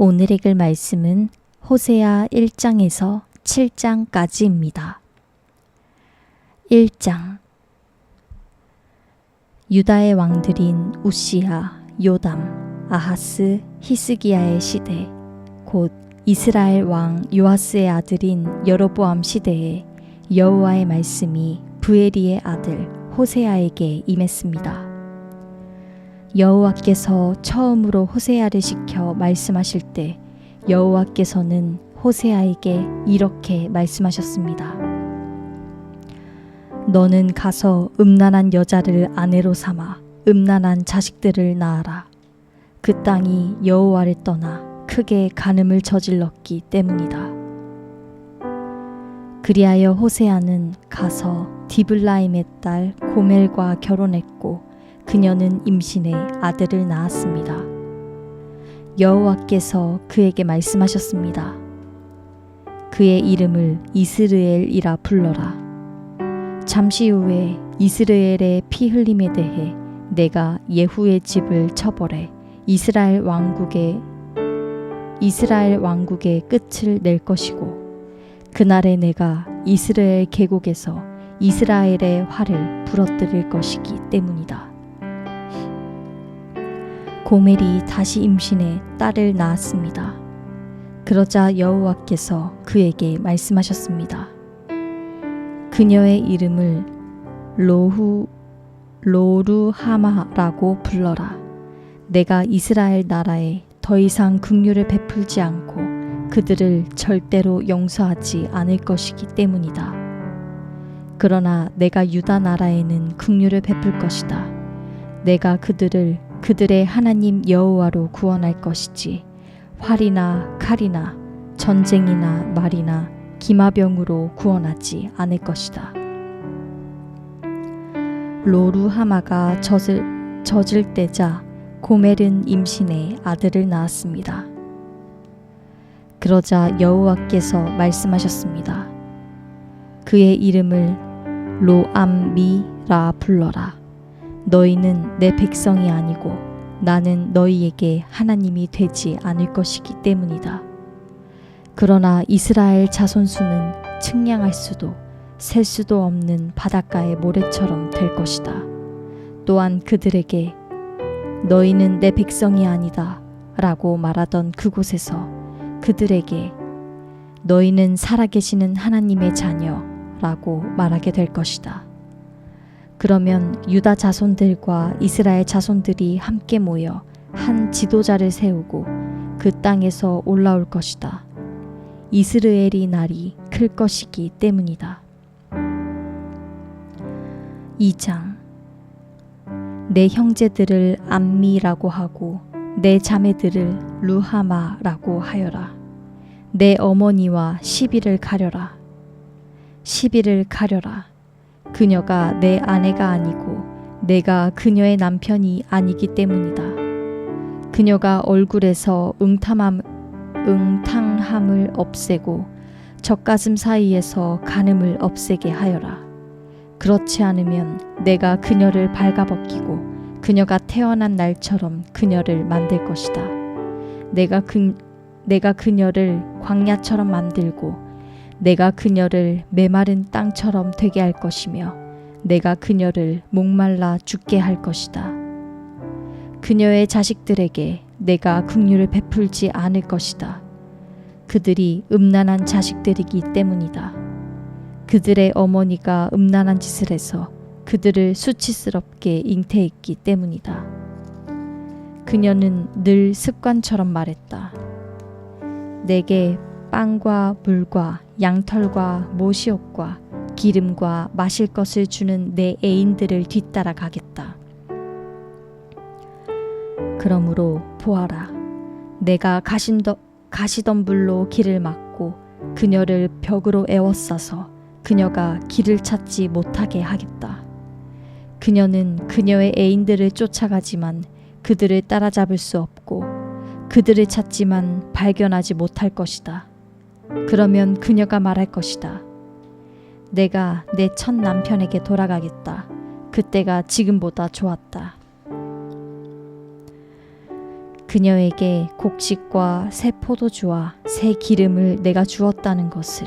오늘 읽을 말씀은 호세아 1장에서 7장까지입니다. 1장 유다의 왕들인 우시야, 요담, 아하스, 히스기야의 시대, 곧 이스라엘 왕 요아스의 아들인 여로보암 시대에 여호와의 말씀이 부에리의 아들 호세아에게 임했습니다. 여호와께서 처음으로 호세아를 시켜 말씀하실 때 여호와께서는 호세아에게 이렇게 말씀하셨습니다. 너는 가서 음란한 여자를 아내로 삼아 음란한 자식들을 낳아라. 그 땅이 여호와를 떠나 크게 간음을 저질렀기 때문이다. 그리하여 호세아는 가서 디블라임의 딸 고멜과 결혼했고 그녀는 임신해 아들을 낳았습니다. 여호와께서 그에게 말씀하셨습니다. 그의 이름을 이스르엘이라 불러라. 잠시 후에 이스라엘의 피 흘림에 대해 내가 예후의 집을 처벌해 이스라엘 왕국의 이스라엘 왕국의 끝을 낼 것이고 그날에 내가 이스라엘 계곡에서 이스라엘의 활을 부러뜨릴 것이기 때문이다. 고멜이 다시 임신해 딸을 낳았습니다. 그러자 여호와께서 그에게 말씀하셨습니다. 그녀의 이름을 로후 로루하마라고 불러라. 내가 이스라엘 나라에 더 이상 긍휼을 베풀지 않고 그들을 절대로 용서하지 않을 것이기 때문이다. 그러나 내가 유다 나라에는 긍휼을 베풀 것이다. 내가 그들을 그들의 하나님 여호와로 구원할 것이지 활이나 칼이나 전쟁이나 말이나 기마병으로 구원하지 않을 것이다. 로루하마가 젖을, 젖을 때자 고멜은 임신해 아들을 낳았습니다. 그러자 여호와께서 말씀하셨습니다. 그의 이름을 로암미라 불러라. 너희는 내 백성이 아니고 나는 너희에게 하나님이 되지 않을 것이기 때문이다. 그러나 이스라엘 자손수는 측량할 수도 셀 수도 없는 바닷가의 모래처럼 될 것이다. 또한 그들에게 너희는 내 백성이 아니다 라고 말하던 그곳에서 그들에게 너희는 살아계시는 하나님의 자녀 라고 말하게 될 것이다. 그러면 유다 자손들과 이스라엘 자손들이 함께 모여 한 지도자를 세우고 그 땅에서 올라올 것이다. 이스르엘이 날이 클 것이기 때문이다. 2장 내 형제들을 암미라고 하고 내 자매들을 루하마라고 하여라. 내 어머니와 시비를 가려라. 시비를 가려라. 그녀가 내 아내가 아니고 내가 그녀의 남편이 아니기 때문이다. 그녀가 얼굴에서 응탐함, 응탕함을 없애고 젖가슴 사이에서 간음을 없애게 하여라. 그렇지 않으면 내가 그녀를 발가벗기고 그녀가 태어난 날처럼 그녀를 만들 것이다. 내가 그, 내가 그녀를 광야처럼 만들고 내가 그녀를 메마른 땅처럼 되게 할 것이며 내가 그녀를 목말라 죽게 할 것이다. 그녀의 자식들에게 내가 긍휼을 베풀지 않을 것이다. 그들이 음란한 자식들이기 때문이다. 그들의 어머니가 음란한 짓을 해서 그들을 수치스럽게 잉태했기 때문이다. 그녀는 늘 습관처럼 말했다. 내게 빵과 물과 양털과 모시옷과 기름과 마실 것을 주는 내 애인들을 뒤따라 가겠다. 그러므로 보아라. 내가 가신더, 가시던 불로 길을 막고 그녀를 벽으로 에워싸서 그녀가 길을 찾지 못하게 하겠다. 그녀는 그녀의 애인들을 쫓아가지만 그들을 따라잡을 수 없고 그들을 찾지만 발견하지 못할 것이다. 그러면 그녀가 말할 것이다. 내가 내 첫 남편에게 돌아가겠다. 그때가 지금보다 좋았다. 그녀에게 곡식과 새 포도주와 새 기름을 내가 주었다는 것을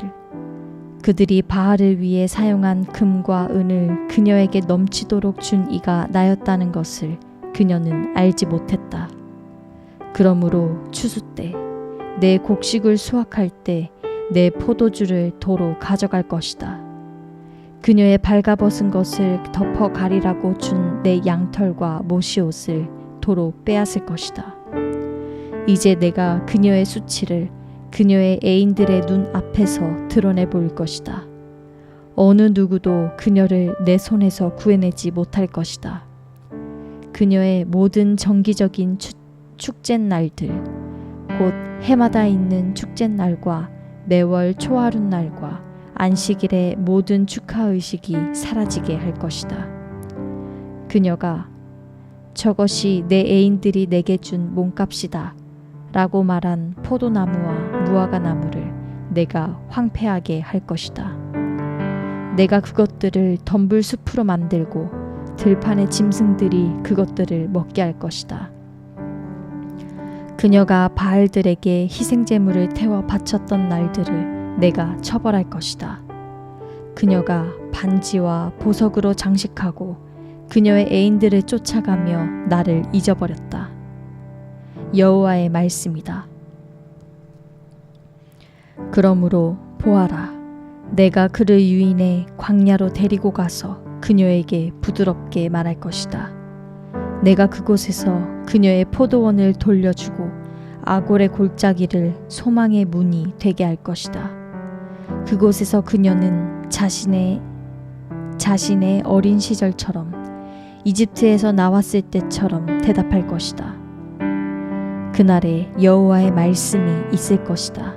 그들이 바알을 위해 사용한 금과 은을 그녀에게 넘치도록 준 이가 나였다는 것을 그녀는 알지 못했다. 그러므로 추수 때 내 곡식을 수확할 때 내 포도주를 도로 가져갈 것이다. 그녀의 발가벗은 것을 덮어 가리라고 준 내 양털과 모시옷을 도로 빼앗을 것이다. 이제 내가 그녀의 수치를 그녀의 애인들의 눈 앞에서 드러내 보일 것이다. 어느 누구도 그녀를 내 손에서 구해내지 못할 것이다. 그녀의 모든 정기적인 추, 축제 날들, 곧 해마다 있는 축제 날과 매월 초하룻 날과 안식일의 모든 축하 의식이 사라지게 할 것이다. 그녀가 저것이 내 애인들이 내게 준 몸값이다. 라고 말한 포도나무와 무화과 나무를 내가 황폐하게 할 것이다. 내가 그것들을 덤불 숲으로 만들고 들판의 짐승들이 그것들을 먹게 할 것이다. 그녀가 바알들에게 희생 제물을 태워 바쳤던 날들을 내가 처벌할 것이다. 그녀가 반지와 보석으로 장식하고 그녀의 애인들을 쫓아가며 나를 잊어버렸다. 여호와의 말씀이다. 그러므로 보아라, 내가 그를 유인해 광야로 데리고 가서 그녀에게 부드럽게 말할 것이다. 내가 그곳에서 그녀의 포도원을 돌려주고 아골의 골짜기를 소망의 문이 되게 할 것이다. 그곳에서 그녀는 자신의 자신의 어린 시절처럼 이집트에서 나왔을 때처럼 대답할 것이다. 그날에 여호와의 말씀이 있을 것이다.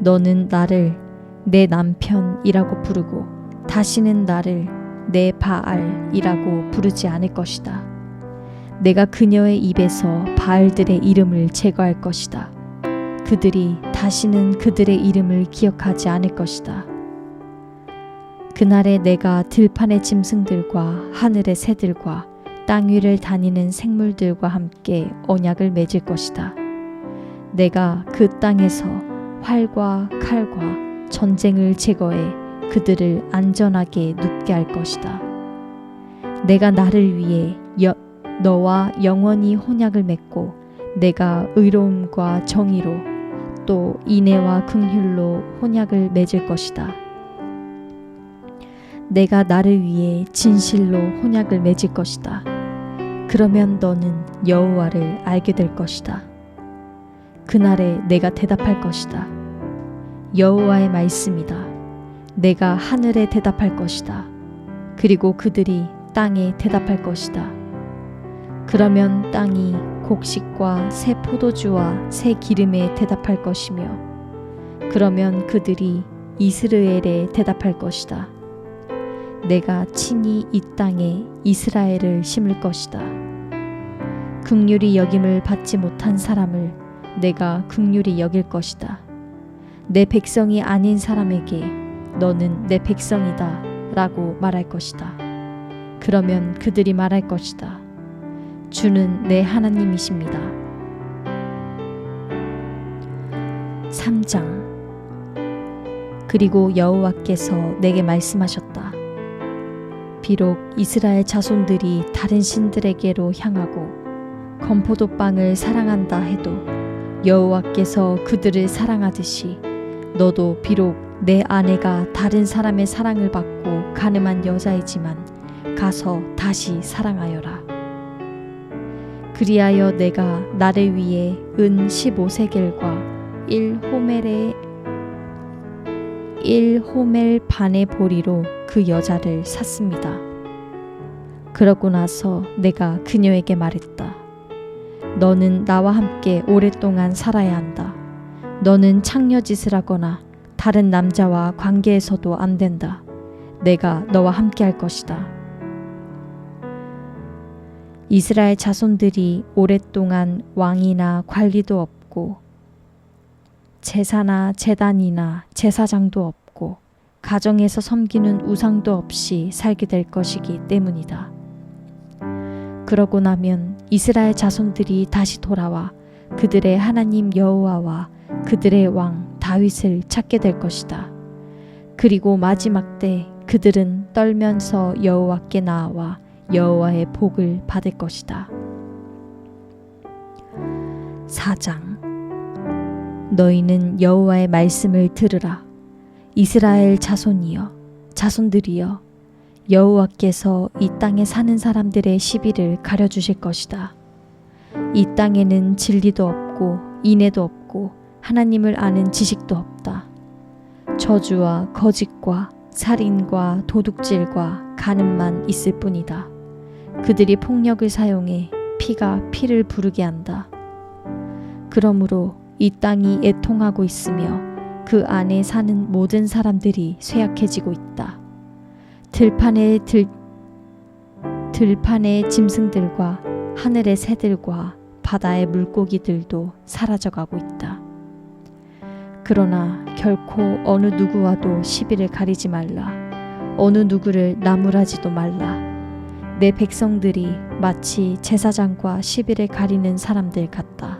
너는 나를 내 남편이라고 부르고 다시는 나를 내 바알이라고 부르지 않을 것이다. 내가 그녀의 입에서 바알들의 이름을 제거할 것이다. 그들이 다시는 그들의 이름을 기억하지 않을 것이다. 그날에 내가 들판의 짐승들과 하늘의 새들과 땅 위를 다니는 생물들과 함께 언약을 맺을 것이다. 내가 그 땅에서 활과 칼과 전쟁을 제거해 그들을 안전하게 눕게 할 것이다. 내가 나를 위해 여, 너와 영원히 혼약을 맺고 내가 의로움과 정의로 또 인애와 긍휼로 혼약을 맺을 것이다. 내가 나를 위해 진실로 혼약을 맺을 것이다. 그러면 너는 여호와를 알게 될 것이다. 그날에 내가 대답할 것이다. 여호와의 말씀이다. 내가 하늘에 대답할 것이다. 그리고 그들이 땅에 대답할 것이다. 그러면 땅이 곡식과 새 포도주와 새 기름에 대답할 것이며 그러면 그들이 이스라엘에 대답할 것이다. 내가 친히 이 땅에 이스라엘을 심을 것이다. 극률이 여김을 받지 못한 사람을 내가 극률이 여길 것이다. 내 백성이 아닌 사람에게 너는 내 백성이다 라고 말할 것이다. 그러면 그들이 말할 것이다. 주는 내 하나님이십니다. 3장 그리고 여호와께서 내게 말씀하셨다. 비록 이스라엘 자손들이 다른 신들에게로 향하고 건포도 빵을 사랑한다 해도 여호와께서 그들을 사랑하듯이 너도 비록 내 아내가 다른 사람의 사랑을 받고 가늠한 여자이지만 가서 다시 사랑하여라. 그리하여 내가 나를 위해 은 15세겔과 1호멜의 1호멜 반의 보리로 그 여자를 샀습니다. 그러고 나서 내가 그녀에게 말했다. 너는 나와 함께 오랫동안 살아야 한다. 너는 창녀짓을 하거나 다른 남자와 관계에서도 안 된다. 내가 너와 함께 할 것이다. 이스라엘 자손들이 오랫동안 왕이나 관리도 없고 제사나 제단이나 제사장도 없고 가정에서 섬기는 우상도 없이 살게 될 것이기 때문이다. 그러고 나면 이스라엘 자손들이 다시 돌아와 그들의 하나님 여호와와 그들의 왕 다윗을 찾게 될 것이다. 그리고 마지막 때 그들은 떨면서 여호와께 나와 여호와의 복을 받을 것이다. 4장 너희는 여호와의 말씀을 들으라 이스라엘 자손이여 자손들이여 여호와께서 이 땅에 사는 사람들의 시비를 가려 주실 것이다. 이 땅에는 진리도 없고 인애도 없고 하나님을 아는 지식도 없다. 저주와 거짓과 살인과 도둑질과 간음만 있을 뿐이다. 그들이 폭력을 사용해 피가 피를 부르게 한다. 그러므로 이 땅이 애통하고 있으며 그 안에 사는 모든 사람들이 쇠약해지고 있다. 들판의 들 들판의 짐승들과 하늘의 새들과 바다의 물고기들도 사라져가고 있다. 그러나 결코 어느 누구와도 시비를 가리지 말라. 어느 누구를 나무라지도 말라. 내 백성들이 마치 제사장과 시비를 가리는 사람들 같다.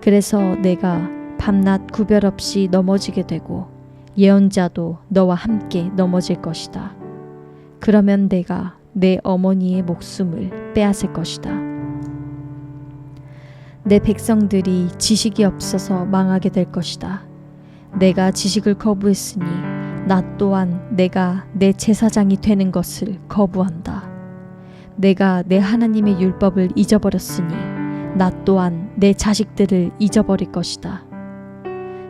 그래서 내가 밤낮 구별 없이 넘어지게 되고 예언자도 너와 함께 넘어질 것이다. 그러면 내가 내 어머니의 목숨을 빼앗을 것이다. 내 백성들이 지식이 없어서 망하게 될 것이다. 내가 지식을 거부했으니 나 또한 내가 내 제사장이 되는 것을 거부한다. 내가 내 하나님의 율법을 잊어버렸으니 나 또한 내 자식들을 잊어버릴 것이다.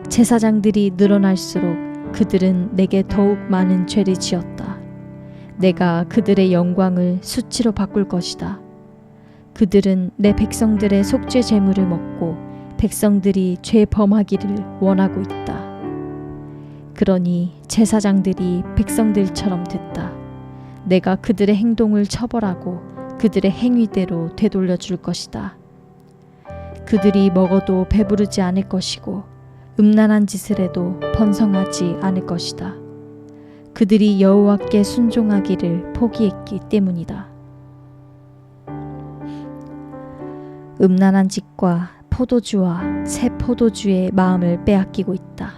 제사장들이 늘어날수록 그들은 내게 더욱 많은 죄를 지었다. 내가 그들의 영광을 수치로 바꿀 것이다. 그들은 내 백성들의 속죄 제물을 먹고 백성들이 죄 범하기를 원하고 있다. 그러니 제사장들이 백성들처럼 됐다. 내가 그들의 행동을 처벌하고 그들의 행위대로 되돌려 줄 것이다. 그들이 먹어도 배부르지 않을 것이고 음란한 짓을 해도 번성하지 않을 것이다. 그들이 여호와께 순종하기를 포기했기 때문이다. 음란한 짓과 포도주와 새 포도주의 마음을 빼앗기고 있다.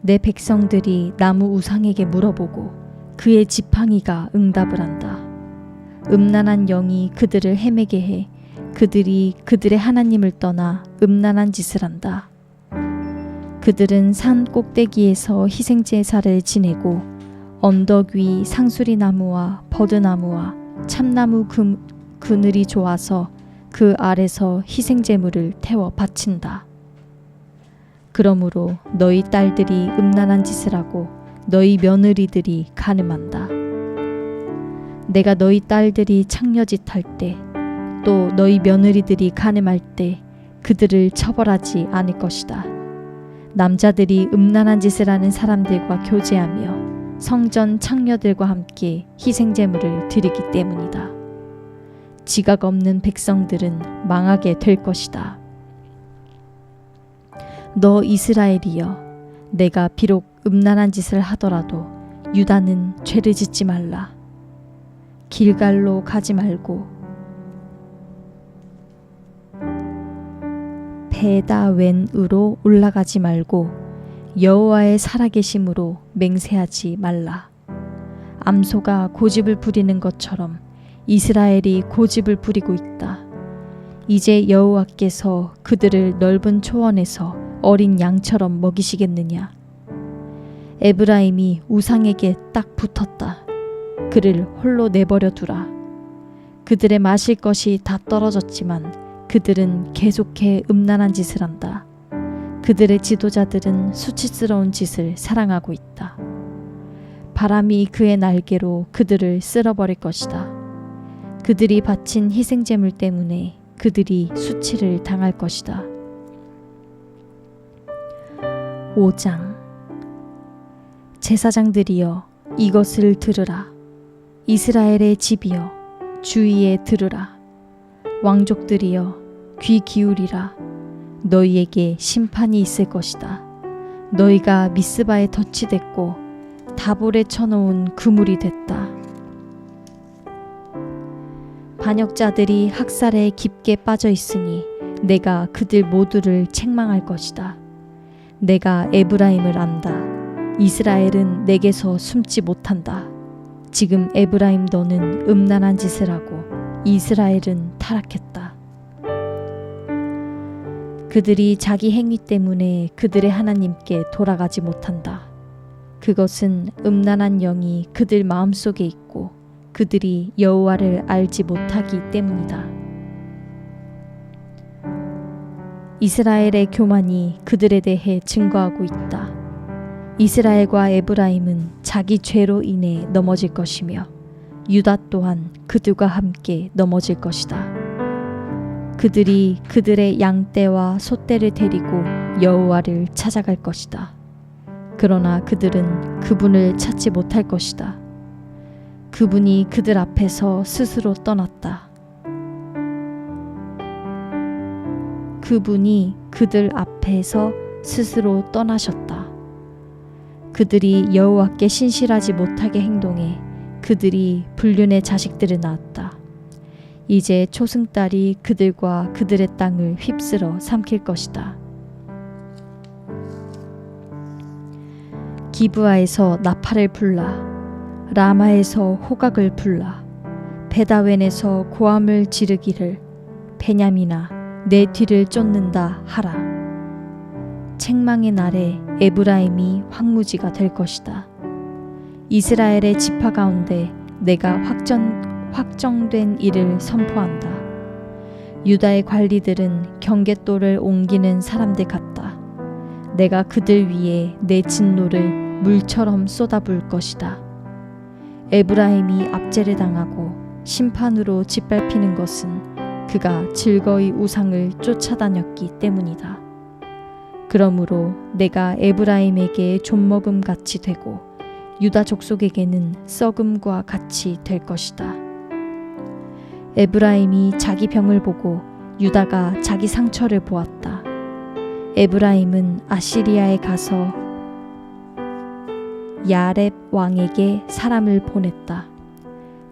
내 백성들이 나무 우상에게 물어보고 그의 지팡이가 응답을 한다. 음란한 영이 그들을 헤매게 해 그들이 그들의 하나님을 떠나 음란한 짓을 한다. 그들은 산 꼭대기에서 희생 제사를 지내고 언덕 위 상수리 나무와 버드나무와 참나무 금, 그늘이 좋아서 그 아래서 희생 제물을 태워 바친다. 그러므로 너희 딸들이 음란한 짓을 하고 너희 며느리들이 가늠한다. 내가 너희 딸들이 창녀짓 할 때 또 너희 며느리들이 가늠할 때 그들을 처벌하지 않을 것이다. 남자들이 음란한 짓을 하는 사람들과 교제하며 성전 창녀들과 함께 희생 제물을 드리기 때문이다. 지각 없는 백성들은 망하게 될 것이다. 너 이스라엘이여 내가 비록 음란한 짓을 하더라도 유다는 죄를 짓지 말라. 길갈로 가지 말고 베다웬으로 올라가지 말고 여호와의 살아계심으로 맹세하지 말라. 암소가 고집을 부리는 것처럼 이스라엘이 고집을 부리고 있다. 이제 여호와께서 그들을 넓은 초원에서 어린 양처럼 먹이시겠느냐? 에브라임이 우상에게 딱 붙었다. 그를 홀로 내버려 두라. 그들의 마실 것이 다 떨어졌지만 그들은 계속해 음란한 짓을 한다. 그들의 지도자들은 수치스러운 짓을 사랑하고 있다. 바람이 그의 날개로 그들을 쓸어버릴 것이다. 그들이 바친 희생제물 때문에 그들이 수치를 당할 것이다. 5장 제사장들이여 이것을 들으라. 이스라엘의 집이여 주위에 들으라. 왕족들이여 귀 기울이라 너희에게 심판이 있을 것이다. 너희가 미스바에 덧치됐고 다볼에 쳐놓은 그물이 됐다. 반역자들이 학살에 깊게 빠져 있으니 내가 그들 모두를 책망할 것이다. 내가 에브라임을 안다. 이스라엘은 내게서 숨지 못한다. 지금 에브라임 너는 음란한 짓을 하고 이스라엘은 타락했다. 그들이 자기 행위 때문에 그들의 하나님께 돌아가지 못한다. 그것은 음란한 영이 그들 마음속에 있고 그들이 여호와를 알지 못하기 때문이다. 이스라엘의 교만이 그들에 대해 증거하고 있다. 이스라엘과 에브라임은 자기 죄로 인해 넘어질 것이며 유다 또한 그들과 함께 넘어질 것이다. 그들이 그들의 양떼와 소떼를 데리고 여호와를 찾아갈 것이다. 그러나 그들은 그분을 찾지 못할 것이다. 그분이 그들 앞에서 스스로 떠났다. 그분이 그들 앞에서 스스로 떠나셨다. 그들이 여호와께 신실하지 못하게 행동해 그들이 불륜의 자식들을 낳았다. 이제 초승달이 그들과 그들의 땅을 휩쓸어 삼킬 것이다. 기브아에서 나팔을 불라 라마에서 호각을 불라 베다웬에서 고함을 지르기를 베냐미나 내 뒤를 쫓는다 하라 책망의 날에 에브라임이 황무지가 될 것이다 이스라엘의 지파 가운데 내가 확정 확정된 일을 선포한다 유다의 관리들은 경계도를 옮기는 사람들 같다 내가 그들 위에 내 진노를 물처럼 쏟아부을 것이다. 에브라임이 압제를 당하고 심판으로 짓밟히는 것은 그가 즐거이 우상을 쫓아다녔기 때문이다. 그러므로 내가 에브라임에게 존먹음 같이 되고 유다 족속에게는 썩음과 같이 될 것이다. 에브라임이 자기 병을 보고 유다가 자기 상처를 보았다. 에브라임은 아시리아에 가서 야렙 왕에게 사람을 보냈다.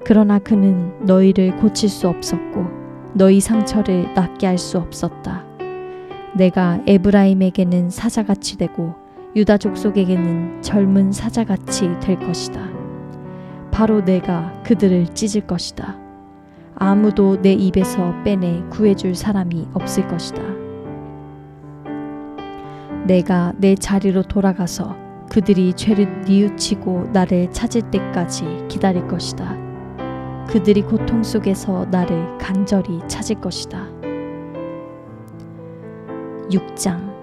그러나 그는 너희를 고칠 수 없었고 너희 상처를 낫게 할 수 없었다. 내가 에브라임에게는 사자같이 되고 유다 족속에게는 젊은 사자같이 될 것이다. 바로 내가 그들을 찢을 것이다. 아무도 내 입에서 빼내 구해줄 사람이 없을 것이다. 내가 내 자리로 돌아가서 그들이 죄를 뉘우치고 나를 찾을 때까지 기다릴 것이다. 그들이 고통 속에서 나를 간절히 찾을 것이다. 6장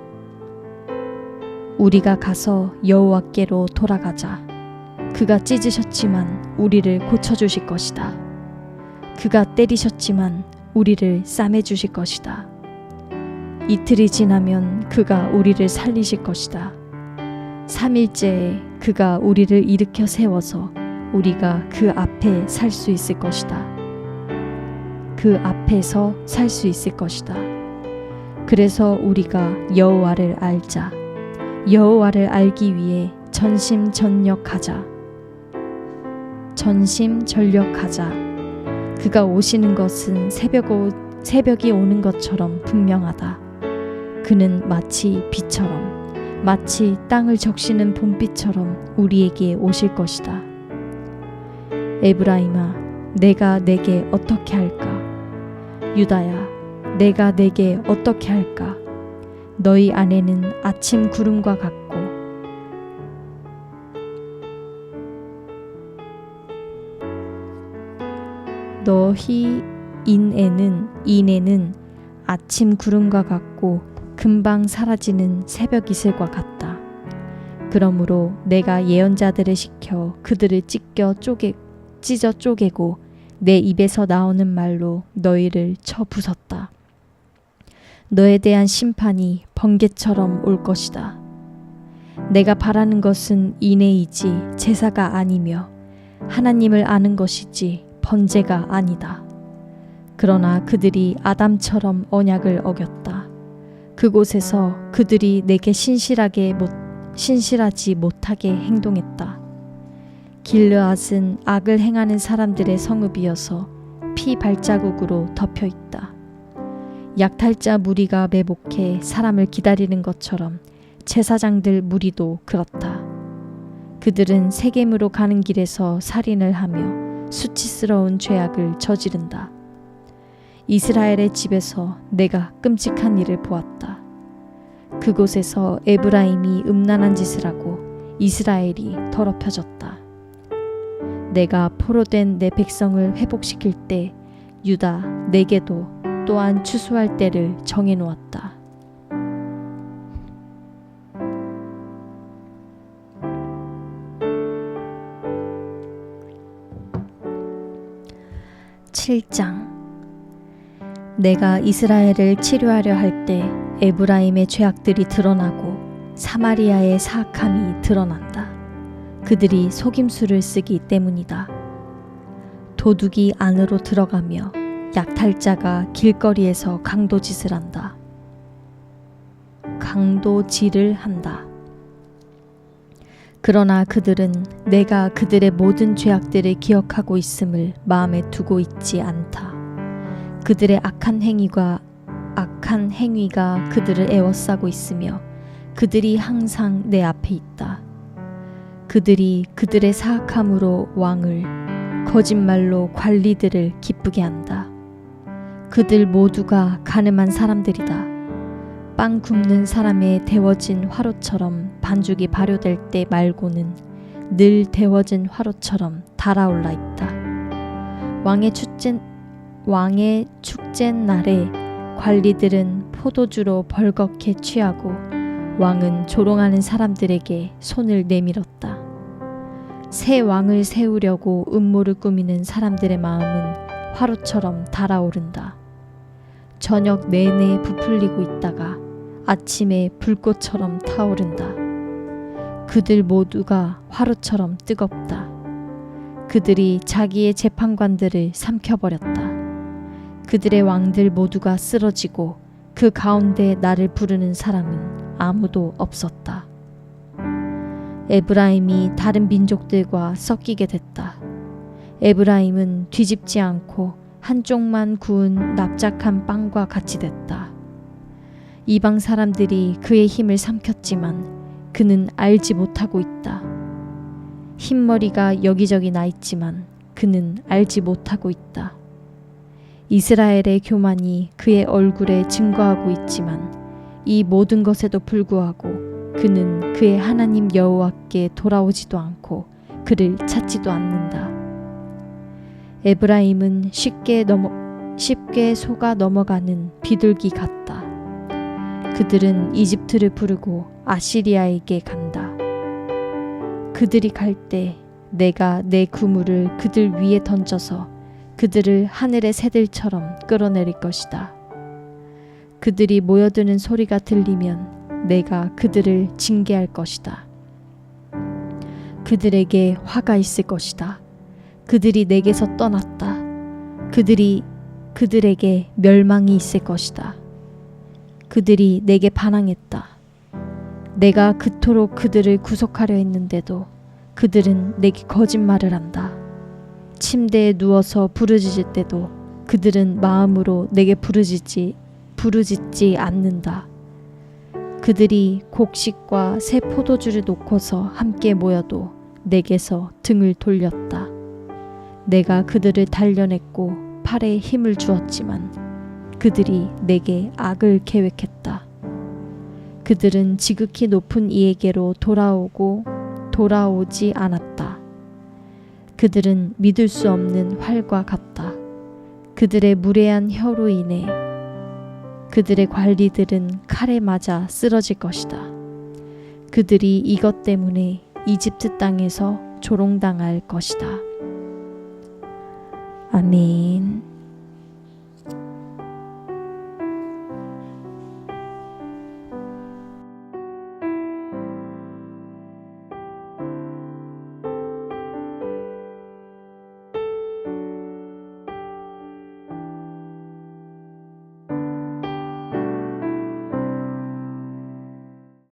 우리가 가서 여호와께로 돌아가자. 그가 찢으셨지만 우리를 고쳐 주실 것이다. 그가 때리셨지만 우리를 싸매 주실 것이다. 이틀이 지나면 그가 우리를 살리실 것이다. 3일째에 그가 우리를 일으켜 세워서 우리가 그 앞에 살 수 있을 것이다. 그 앞에서 살 수 있을 것이다. 그래서 우리가 여호와를 알자. 여호와를 알기 위해 전심전력하자. 전심전력하자. 그가 오시는 것은 새벽 오, 새벽이 오는 것처럼 분명하다. 그는 마치 비처럼 마치 땅을 적시는 봄비처럼 우리에게 오실 것이다. 에브라임아, 내가 내게 어떻게 할까? 유다야, 내가 내게 어떻게 할까? 너희 아내는 아침 구름과 같고 너희 인애는 인애는 아침 구름과 같고 금방 사라지는 새벽 이슬과 같다. 그러므로 내가 예언자들을 시켜 그들을 찢겨 쪼개 찢어 쪼개고 내 입에서 나오는 말로 너희를 쳐 부쉈다. 너에 대한 심판이 번개처럼 올 것이다. 내가 바라는 것은 인애이지 제사가 아니며 하나님을 아는 것이지 번제가 아니다. 그러나 그들이 아담처럼 언약을 어겼다. 그곳에서 그들이 내게 신실하게 못, 신실하지 못하게 행동했다. 길르앗은 악을 행하는 사람들의 성읍이어서 피 발자국으로 덮여 있다. 약탈자 무리가 매복해 사람을 기다리는 것처럼 제사장들 무리도 그렇다. 그들은 세겜으로 가는 길에서 살인을 하며 수치스러운 죄악을 저지른다. 이스라엘의 집에서 내가 끔찍한 일을 보았다. 그곳에서 에브라임이 음란한 짓을 하고 이스라엘이 더럽혀졌다. 내가 포로된 내 백성을 회복시킬 때 유다 내게도 또한 추수할 때를 정해 놓았다. 칠장 내가 이스라엘을 치료하려 할 때 에브라임의 죄악들이 드러나고 사마리아의 사악함이 드러난다. 그들이 속임수를 쓰기 때문이다. 도둑이 안으로 들어가며 약탈자가 길거리에서 강도짓을 한다. 강도질을 한다. 그러나 그들은 내가 그들의 모든 죄악들을 기억하고 있음을 마음에 두고 있지 않다. 그들의 악한 행위가 악한 행위가 그들을 애워싸고 있으며 그들이 항상 내 앞에 있다. 그들이 그들의 사악함으로 왕을 거짓말로 관리들을 기쁘게 한다. 그들 모두가 가늠한 사람들이다. 빵 굽는 사람의 데워진 화로처럼 반죽이 발효될 때 말고는 늘 데워진 화로처럼 달아올라 있다. 왕의 축제 왕의 축제 날에 관리들은 포도주로 벌겋게 취하고 왕은 조롱하는 사람들에게 손을 내밀었다. 새 왕을 세우려고 음모를 꾸미는 사람들의 마음은 화로처럼 달아오른다. 저녁 내내 부풀리고 있다가 아침에 불꽃처럼 타오른다. 그들 모두가 화로처럼 뜨겁다. 그들이 자기의 재판관들을 삼켜버렸다. 그들의 왕들 모두가 쓰러지고 그 가운데 나를 부르는 사람은 아무도 없었다. 에브라임이 다른 민족들과 섞이게 됐다. 에브라임은 뒤집지 않고 한쪽만 구운 납작한 빵과 같이 됐다. 이방 사람들이 그의 힘을 삼켰지만 그는 알지 못하고 있다. 흰머리가 여기저기 나 있지만 그는 알지 못하고 있다. 이스라엘의 교만이 그의 얼굴에 증거하고 있지만 이 모든 것에도 불구하고 그는 그의 하나님 여호와께 돌아오지도 않고 그를 찾지도 않는다. 에브라임은 쉽게 넘어 쉽게 속아 넘어가는 비둘기 같다. 그들은 이집트를 부르고 아시리아에게 간다. 그들이 갈 때 내가 내 그물을 그들 위에 던져서 그들을 하늘의 새들처럼 끌어내릴 것이다. 그들이 모여드는 소리가 들리면 내가 그들을 징계할 것이다. 그들에게 화가 있을 것이다. 그들이 내게서 떠났다. 그들이 그들에게 멸망이 있을 것이다. 그들이 내게 반항했다. 내가 그토록 그들을 구속하려 했는데도 그들은 내게 거짓말을 한다. 침대에 누워서 부르짖을 때도 그들은 마음으로 내게 부르짖지 부르짖지 않는다. 그들이 곡식과 새 포도주를 놓고서 함께 모여도 내게서 등을 돌렸다. 내가 그들을 단련했고 팔에 힘을 주었지만 그들이 내게 악을 계획했다. 그들은 지극히 높은 이에게로 돌아오고 돌아오지 않았다. 그들은 믿을 수 없는 활과 같다. 그들의 무례한 혀로 인해 그들의 관리들은 칼에 맞아 쓰러질 것이다. 그들이 이것 때문에 이집트 땅에서 조롱당할 것이다. Amen.